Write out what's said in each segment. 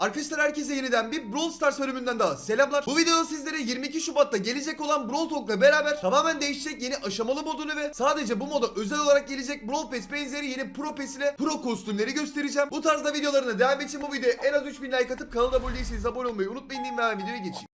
Arkadaşlar herkese yeniden bir Brawl Stars bölümünden daha selamlar. Bu videoda sizlere 22 Şubat'ta gelecek olan Brawl Talk'la beraber tamamen değişecek yeni aşamalı modunu ve sadece bu moda özel olarak gelecek Brawl Pass benzeri yeni Pro Pass ile Pro kostümleri göstereceğim. Bu tarzda videolarına devam için bu videoya en az 3000 like atıp kanala abone değilseniz abone olmayı unutmayın diyeyim ve videoya geçeyim.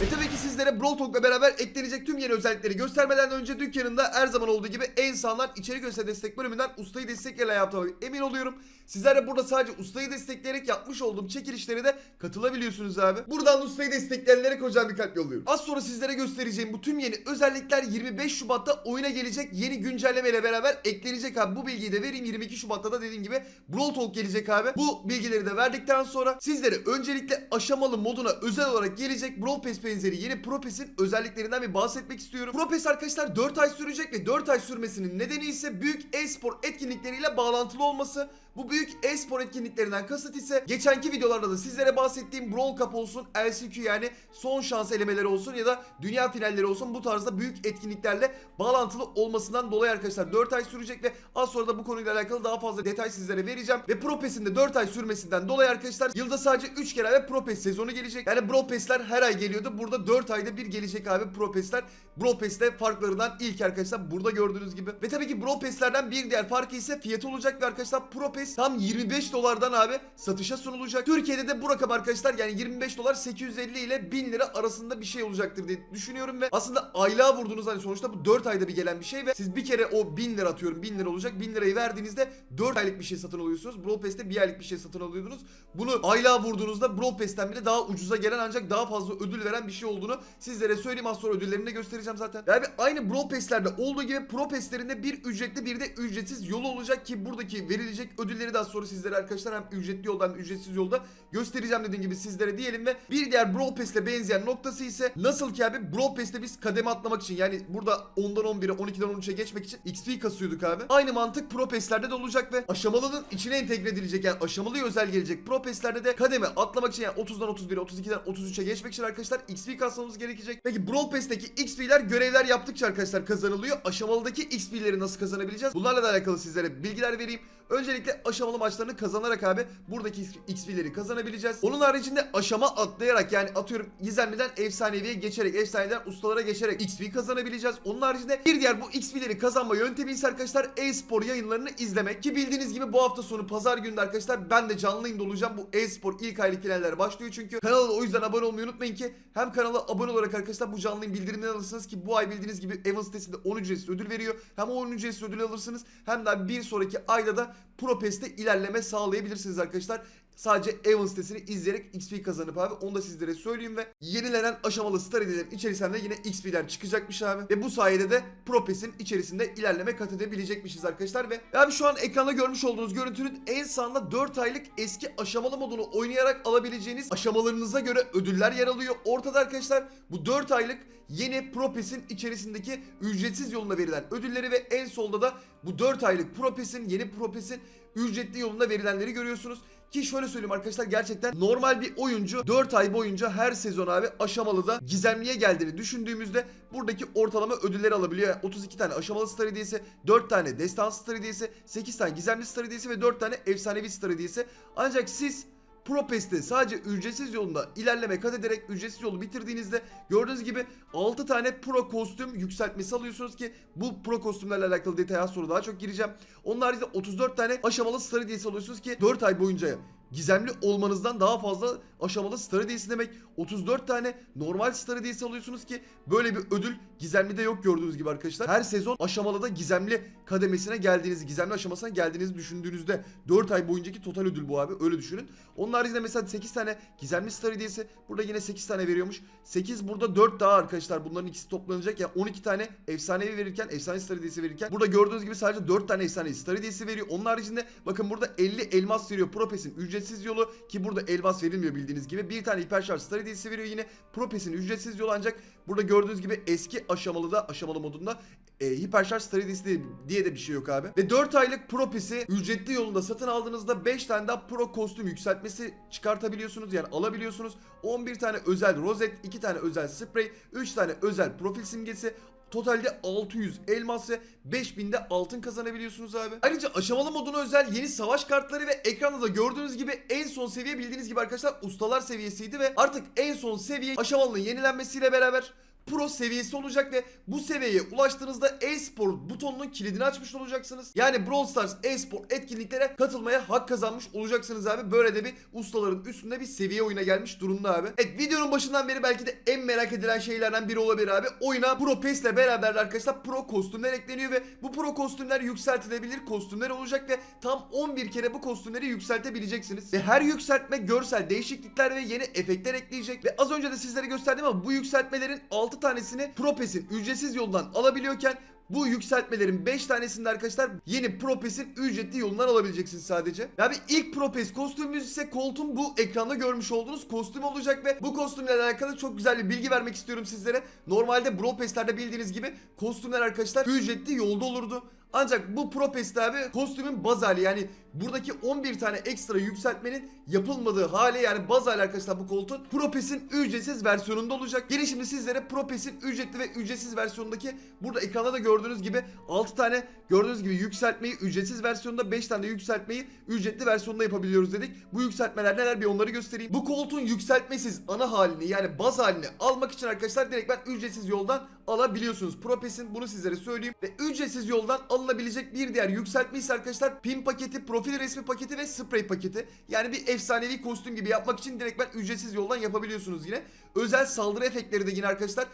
Ve tabii sizlere Brawl Talk'la beraber eklenecek tüm yeni özellikleri göstermeden önce dükkanında her zaman olduğu gibi en sağlam içerik göster destek bölümünden ustayı destekleyen yaptığıma emin oluyorum. Sizler de burada sadece ustayı destekleyerek yapmış olduğum çekilişlere de katılabiliyorsunuz abi. Buradan ustayı destekleyenlere kocaman bir kalp yolluyorum. Az sonra sizlere göstereceğim bu tüm yeni özellikler 25 Şubat'ta oyuna gelecek yeni güncelleme ile beraber eklenecek abi. Bu bilgiyi de vereyim 22 Şubat'ta da dediğim gibi Brawl Talk gelecek abi. Bu bilgileri de verdikten sonra sizlere öncelikle aşamalı moduna özel olarak gelecek Brawl Pass benzeri yeni Pro Pass'in özelliklerinden bir bahsetmek istiyorum. Pro Pass arkadaşlar 4 ay sürecek ve 4 ay sürmesinin nedeni ise büyük e-spor etkinlikleriyle bağlantılı olması. Bu büyük e-spor etkinliklerinden kasıt ise geçenki videolarda da sizlere bahsettiğim Brawl Cup olsun, LCQ yani son şans elemeleri olsun ya da dünya finalleri olsun bu tarzda büyük etkinliklerle bağlantılı olmasından dolayı arkadaşlar 4 ay sürecek ve az sonra da bu konuyla alakalı daha fazla detay sizlere vereceğim. Ve Pro Pass'in de 4 ay sürmesinden dolayı arkadaşlar yılda sadece 3 kere ve Pro Pass sezonu gelecek. Yani Brawl Pass'ler her ay geliyordu. Burada 4 ayda bir gelecek abi Pro Pass'ler. Brawl Pass'te farklarından ilk arkadaşlar burada gördüğünüz gibi. Ve tabii ki Brawl bir diğer farkı ise fiyatı olacak ve arkadaşlar Pro Pass tam 25 dolardan abi satışa sunulacak. Türkiye'de de bu rakam arkadaşlar yani 25 dolar 850 ile 1000 lira arasında bir şey olacaktır diye düşünüyorum ve aslında aylığa vurduğunuz hani sonuçta bu 4 ayda bir gelen bir şey ve siz bir kere o 1000 lira atıyorum 1000 lira olacak 1000 lirayı verdiğinizde 4 aylık bir şey satın alıyorsunuz. Brawl Pass'te bir aylık bir şey satın alıyordunuz. Bunu aylığa vurduğunuzda Brawl Pass'ten bile daha ucuza gelen ancak daha fazla ödül veren bir şey olduğunu sizlere söyleyeyim az sonra ödüllerini de göstereceğim zaten. Yani aynı Brawl Pass'lerde olduğu gibi Pro Pass'lerinde bir ücretli bir de ücretsiz yolu olacak ki buradaki verilecek ödülleri daha sonra sizlere arkadaşlar hem ücretli yoldan hem ücretsiz yolda göstereceğim dediğim gibi sizlere diyelim ve bir diğer Brawl Pass'le benzeyen noktası ise nasıl ki abi Brawl Pass'te biz kademe atlamak için yani burada 10'dan 11'e 12'den 13'e geçmek için XP kasıyorduk abi. Aynı mantık Pro Pass'lerde de olacak ve aşamalının içine entegre edilecek yani aşamalı özel gelecek Pro Pass'lerde de kademe atlamak için yani 30'dan 31'e 32'den 33'e geçmek için arkadaşlar XP kasmamız gerekecek. Peki Brawl Pass'teki XP'ler görevler yaptıkça arkadaşlar kazanılıyor. Aşamalıdaki XP'leri nasıl kazanabileceğiz? Bunlarla da alakalı sizlere bilgiler vereyim. Öncelikle aşamalı maçlarını kazanarak abi buradaki XP'leri kazanabileceğiz. Onun haricinde aşama atlayarak yani atıyorum gizemliden efsaneviye geçerek, efsaneden ustalara geçerek XP kazanabileceğiz. Onun haricinde bir diğer bu XP'leri kazanma yöntemi ise arkadaşlar e-spor yayınlarını izlemek. Ki bildiğiniz gibi bu hafta sonu pazar günü arkadaşlar ben de canlı yayında olacağım. Bu e-spor ilk aylık finaller başlıyor çünkü. Kanala o yüzden abone olmayı unutmayın ki hem kanala abone olarak arkadaşlar bu canlı yayın bildirimleri alırsınız ki bu ay bildiğiniz gibi Evan sitesinde 10 ücretsiz ödül veriyor. Hem o 10 ücretsiz ödül alırsınız hem de bir sonraki ayda da Pro ilerleme sağlayabilirsiniz arkadaşlar. Sadece Evan sitesini izleyerek XP kazanıp abi onu da sizlere söyleyeyim ve yenilenen aşamalı star hediyeler içerisinde yine XP'ler çıkacakmış abi. Ve bu sayede de Pro Pass'in içerisinde ilerleme kat edebilecekmişiz arkadaşlar ve abi şu an ekranda görmüş olduğunuz görüntünün en sağında 4 aylık eski aşamalı modunu oynayarak alabileceğiniz aşamalarınıza göre ödüller yer alıyor. Ortada arkadaşlar bu 4 aylık yeni Pro Pass'in içerisindeki ücretsiz yolunda verilen ödülleri ve en solda da bu 4 aylık Pro Pass'in yeni Pro Pass'in ücretli yolunda verilenleri görüyorsunuz. Ki şöyle söyleyeyim arkadaşlar gerçekten normal bir oyuncu 4 ay boyunca her sezon abi aşamalı da gizemliye geldiğini düşündüğümüzde buradaki ortalama ödülleri alabiliyor. Yani 32 tane aşamalı star hediyesi, 4 tane destansı star hediyesi, 8 tane gizemli star hediyesi ve 4 tane efsanevi star hediyesi. Ancak siz Pro Pass'te sadece ücretsiz yolunda ilerleme kat ederek ücretsiz yolu bitirdiğinizde gördüğünüz gibi 6 tane pro kostüm yükseltmesi alıyorsunuz ki bu pro kostümlerle alakalı detaya sonra daha çok gireceğim. Onun haricinde 34 tane aşamalı star hediyesi alıyorsunuz ki 4 ay boyunca gizemli olmanızdan daha fazla aşamalı star hediyesi demek. 34 tane normal star hediyesi alıyorsunuz ki böyle bir ödül gizemli de yok gördüğünüz gibi arkadaşlar. Her sezon aşamalı da gizemli kademesine geldiğinizi, gizemli aşamasına geldiğinizi düşündüğünüzde 4 ay boyuncaki total ödül bu abi öyle düşünün. Onun haricinde mesela 8 tane gizemli star hediyesi burada yine 8 tane veriyormuş. 8 burada 4 daha arkadaşlar bunların ikisi toplanacak yani 12 tane efsanevi verirken efsane star hediyesi verirken burada gördüğünüz gibi sadece 4 tane efsane star hediyesi veriyor. Onun haricinde bakın burada 50 elmas veriyor Propes'in ücretsiz yolu ki burada elmas verilmiyor bildiğiniz gibi. Bir tane hiper şarj star hediyesi veriyor yine Propes'in ücretsiz yolu ancak burada gördüğünüz gibi eski aşamalı da aşamalı modunda e, hiper şarj star hediyesi diye, diye de bir şey yok abi. Ve 4 aylık Propes'i ücretli yolunda satın aldığınızda 5 tane daha pro kostüm yükseltmesi çıkartabiliyorsunuz yani alabiliyorsunuz. 11 tane özel rozet, 2 tane özel sprey, 3 tane özel profil simgesi, Totalde 600 elmas ve 5000 de altın kazanabiliyorsunuz abi. Ayrıca aşamalı moduna özel yeni savaş kartları ve ekranda da gördüğünüz gibi en son seviye bildiğiniz gibi arkadaşlar ustalar seviyesiydi ve artık en son seviye aşamalının yenilenmesiyle beraber Pro seviyesi olacak ve bu seviyeye ulaştığınızda e-spor butonunun kilidini açmış olacaksınız. Yani Brawl Stars e-spor etkinliklere katılmaya hak kazanmış olacaksınız abi. Böyle de bir ustaların üstünde bir seviye oyuna gelmiş durumda abi. Evet videonun başından beri belki de en merak edilen şeylerden biri olabilir abi. Oyuna Pro Pass ile beraber arkadaşlar Pro kostümler ekleniyor ve bu Pro kostümler yükseltilebilir kostümler olacak ve tam 11 kere bu kostümleri yükseltebileceksiniz. Ve her yükseltme görsel değişiklikler ve yeni efektler ekleyecek. Ve az önce de sizlere gösterdim ama bu yükseltmelerin 6 tanesini Pro Pass'in ücretsiz yoldan alabiliyorken bu yükseltmelerin 5 tanesinde arkadaşlar yeni Propes'in ücretli yolundan alabileceksiniz sadece. Ya bir ilk Propes kostümümüz ise Colt'un bu ekranda görmüş olduğunuz kostüm olacak ve bu kostümle alakalı çok güzel bir bilgi vermek istiyorum sizlere. Normalde Brawl Pass'lerde bildiğiniz gibi kostümler arkadaşlar ücretli yolda olurdu. Ancak bu Pro Pass'te abi kostümün baz hali yani buradaki 11 tane ekstra yükseltmenin yapılmadığı hali yani baz arkadaşlar bu koltuğun Pro Pass'in ücretsiz versiyonunda olacak. Gelin şimdi sizlere Pro Pass'in ücretli ve ücretsiz versiyonundaki burada ekranda da gördüğünüz gibi 6 tane gördüğünüz gibi yükseltmeyi ücretsiz versiyonda 5 tane yükseltmeyi ücretli versiyonda yapabiliyoruz dedik. Bu yükseltmeler neler bir onları göstereyim. Bu koltuğun yükseltmesiz ana halini yani baz halini almak için arkadaşlar direkt ben ücretsiz yoldan alabiliyorsunuz. Pro Pass'in bunu sizlere söyleyeyim. Ve ücretsiz yoldan alınabilecek bir diğer yükseltme ise arkadaşlar pin paketi, profil resmi paketi ve sprey paketi. Yani bir efsanevi kostüm gibi yapmak için direkt ben ücretsiz yoldan yapabiliyorsunuz yine. Özel saldırı efektleri de yine arkadaşlar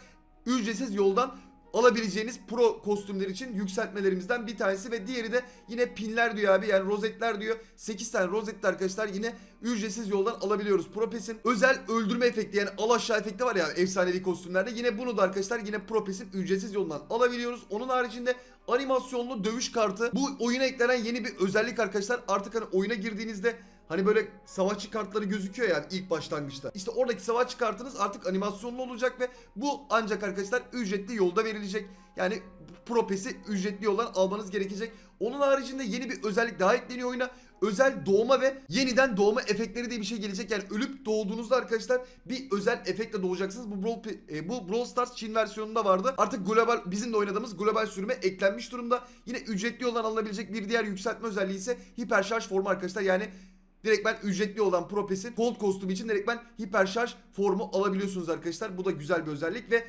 ücretsiz yoldan alabileceğiniz pro kostümler için yükseltmelerimizden bir tanesi ve diğeri de yine pinler diyor abi yani rozetler diyor 8 tane rozetli arkadaşlar yine ücretsiz yoldan alabiliyoruz Propes'in özel öldürme efekti yani al aşağı efekti var ya efsanevi kostümlerde yine bunu da arkadaşlar yine Propes'in ücretsiz yoldan alabiliyoruz onun haricinde animasyonlu dövüş kartı bu oyuna eklenen yeni bir özellik arkadaşlar artık hani oyuna girdiğinizde Hani böyle savaşçı kartları gözüküyor yani ilk başlangıçta. İşte oradaki savaşçı kartınız artık animasyonlu olacak ve bu ancak arkadaşlar ücretli yolda verilecek. Yani Pro ücretli yoldan almanız gerekecek. Onun haricinde yeni bir özellik daha ekleniyor oyuna. Özel doğma ve yeniden doğma efektleri diye bir şey gelecek. Yani ölüp doğduğunuzda arkadaşlar bir özel efektle doğacaksınız. Bu Brawl, e, bu Brawl Stars Çin versiyonunda vardı. Artık global bizim de oynadığımız global sürüme eklenmiş durumda. Yine ücretli yoldan alınabilecek bir diğer yükseltme özelliği ise hiper şarj formu arkadaşlar. Yani Direkt ben ücretli olan Pro Pass'in Gold kostümü için direkt ben hiper şarj formu alabiliyorsunuz arkadaşlar. Bu da güzel bir özellik ve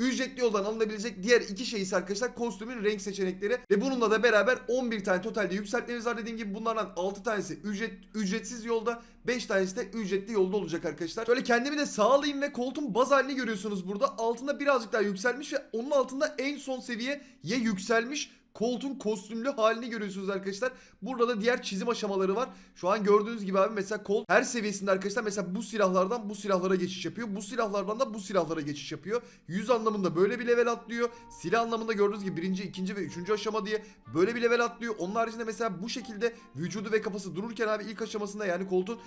ücretli yoldan alınabilecek diğer iki şey ise arkadaşlar kostümün renk seçenekleri ve bununla da beraber 11 tane totalde yükseltmemiz var dediğim gibi bunlardan 6 tanesi ücret ücretsiz yolda 5 tanesi de ücretli yolda olacak arkadaşlar. Şöyle kendimi de sağlayayım ve koltuğun baz halini görüyorsunuz burada. Altında birazcık daha yükselmiş ve onun altında en son seviyeye yükselmiş koltuğun kostümlü halini görüyorsunuz arkadaşlar. Burada da diğer çizim aşamaları var. Şu an gördüğünüz gibi abi mesela kol her seviyesinde arkadaşlar mesela bu silahlardan bu silahlara geçiş yapıyor. Bu silahlardan da bu silahlara geçiş yapıyor. Yüz anlamında böyle bir level atlıyor. Silah anlamında gördüğünüz gibi birinci, ikinci ve üçüncü aşama diye böyle bir level atlıyor. Onun haricinde mesela bu şekilde vücudu ve kafası dururken abi ilk aşamasında yani koltuğun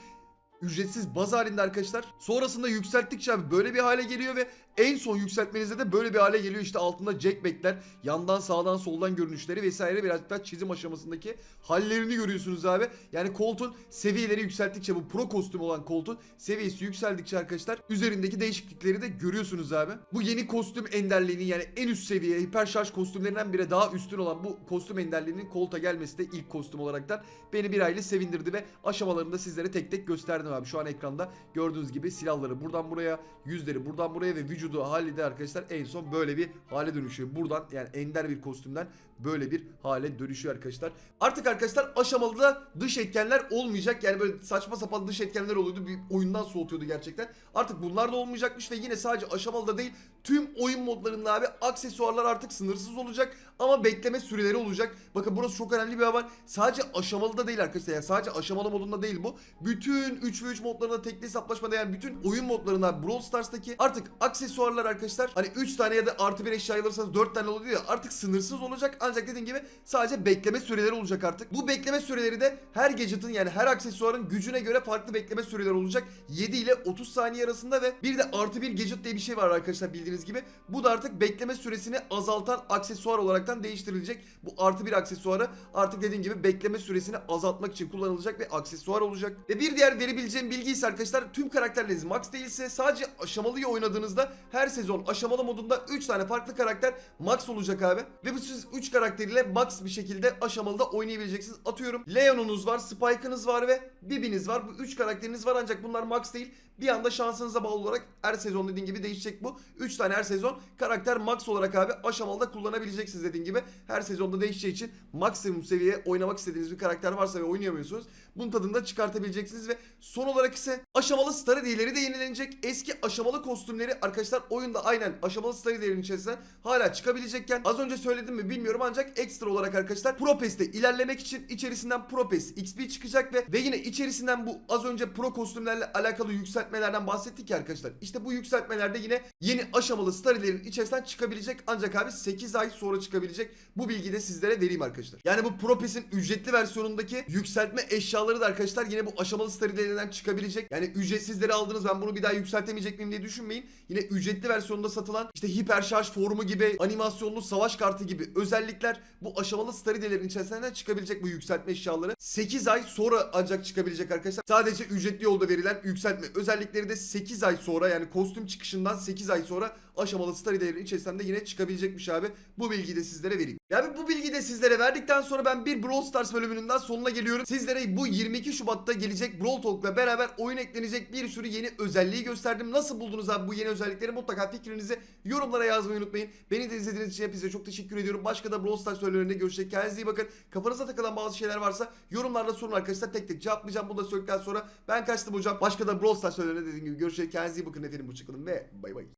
ücretsiz baz halinde arkadaşlar. Sonrasında yükselttikçe abi böyle bir hale geliyor ve en son yükseltmenizde de böyle bir hale geliyor. İşte altında jackbackler, yandan sağdan soldan görünüşleri vesaire birazcık daha çizim aşamasındaki hallerini görüyorsunuz abi. Yani koltuğun seviyeleri yükselttikçe bu pro kostüm olan koltuğun seviyesi yükseldikçe arkadaşlar üzerindeki değişiklikleri de görüyorsunuz abi. Bu yeni kostüm enderliğinin yani en üst seviye hiper şarj kostümlerinden bile daha üstün olan bu kostüm enderliğinin kolta gelmesi de ilk kostüm olaraktan beni bir aile sevindirdi ve aşamalarını da sizlere tek tek gösterdim abi. Şu an ekranda gördüğünüz gibi silahları buradan buraya, yüzleri buradan buraya ve vücudu hali de arkadaşlar en son böyle bir hale dönüşüyor. Buradan yani ender bir kostümden böyle bir hale dönüşüyor arkadaşlar. Artık arkadaşlar aşamalıda dış etkenler olmayacak. Yani böyle saçma sapan dış etkenler oluyordu. Bir oyundan soğutuyordu gerçekten. Artık bunlar da olmayacakmış ve yine sadece aşamalıda değil tüm oyun modlarında abi aksesuarlar artık sınırsız olacak ama bekleme süreleri olacak. Bakın burası çok önemli bir haber. Sadece aşamalıda değil arkadaşlar. Yani sadece aşamalı modunda değil bu. Bütün 3 ve 3 modlarında tekli hesaplaşmada yani bütün oyun modlarında Brawl Stars'taki artık aksesuarlar arkadaşlar hani 3 tane ya da artı bir eşya alırsanız 4 tane oluyor ya artık sınırsız olacak ancak dediğim gibi sadece bekleme süreleri olacak artık. Bu bekleme süreleri de her gadget'ın yani her aksesuarın gücüne göre farklı bekleme süreleri olacak. 7 ile 30 saniye arasında ve bir de artı bir gadget diye bir şey var arkadaşlar bildiğiniz gibi. Bu da artık bekleme süresini azaltan aksesuar olaraktan değiştirilecek. Bu artı bir aksesuarı artık dediğim gibi bekleme süresini azaltmak için kullanılacak ve aksesuar olacak. Ve bir diğer verebileceğim verebileceğim bilgi ise arkadaşlar tüm karakterleriniz max değilse sadece aşamalıyı oynadığınızda her sezon aşamalı modunda 3 tane farklı karakter max olacak abi. Ve bu siz 3 karakteriyle max bir şekilde aşamalıda oynayabileceksiniz. Atıyorum Leon'unuz var, Spike'ınız var ve Bibi'niz var. Bu 3 karakteriniz var ancak bunlar max değil. Bir anda şansınıza bağlı olarak her sezon dediğin gibi değişecek bu. 3 tane her sezon karakter max olarak abi aşamalıda kullanabileceksiniz dediğin gibi. Her sezonda değişeceği için maksimum seviye oynamak istediğiniz bir karakter varsa ve oynayamıyorsunuz. Bunun tadını da çıkartabileceksiniz ve son olarak ise aşamalı star hediyeleri de yenilenecek. Eski aşamalı kostümleri arkadaşlar oyunda aynen aşamalı star hediyelerinin içerisinden hala çıkabilecekken az önce söyledim mi bilmiyorum ancak ekstra olarak arkadaşlar Pro Pass'te ilerlemek için içerisinden Pro Pass XP çıkacak ve ve yine içerisinden bu az önce pro kostümlerle alakalı yükseltmelerden bahsettik ya arkadaşlar. İşte bu yükseltmelerde yine yeni aşamalı star hediyelerinin içerisinden çıkabilecek ancak abi 8 ay sonra çıkabilecek. Bu bilgiyi de sizlere vereyim arkadaşlar. Yani bu Pro Pass'in ücretli versiyonundaki yükseltme eşyaları da arkadaşlar yine bu aşamalı star hediyelerinden çıkabilecek. Yani ücretsizleri aldınız ben bunu bir daha yükseltemeyecek miyim diye düşünmeyin. Yine ücretli versiyonunda satılan işte hiper şarj formu gibi animasyonlu savaş kartı gibi özellikler bu aşamalı star hediyelerin içerisinden çıkabilecek bu yükseltme eşyaları. 8 ay sonra ancak çıkabilecek arkadaşlar. Sadece ücretli yolda verilen yükseltme özellikleri de 8 ay sonra yani kostüm çıkışından 8 ay sonra aşamalı star hediyelerin içerisinden de yine çıkabilecekmiş abi. Bu bilgiyi de sizlere vereyim. Yani bu bilgiyi de sizlere verdikten sonra ben bir Brawl Stars bölümünün daha sonuna geliyorum. Sizlere bu 22 Şubat'ta gelecek Brawl Talk'la beraber oyun eklenecek bir sürü yeni özelliği gösterdim. Nasıl buldunuz abi bu yeni özellikleri? Mutlaka fikrinizi yorumlara yazmayı unutmayın. Beni de izlediğiniz için hepinize çok teşekkür ediyorum. Başka da Brawl Stars bölümlerinde görüşecek. Kendinize iyi bakın. Kafanıza takılan bazı şeyler varsa yorumlarda sorun arkadaşlar. Tek tek cevaplayacağım. Bunu da söyledikten sonra ben kaçtım hocam. Başka da Brawl Stars bölümlerinde dediğim gibi görüşecek. Kendinize iyi bakın efendim. Hoşçakalın ve bay bay.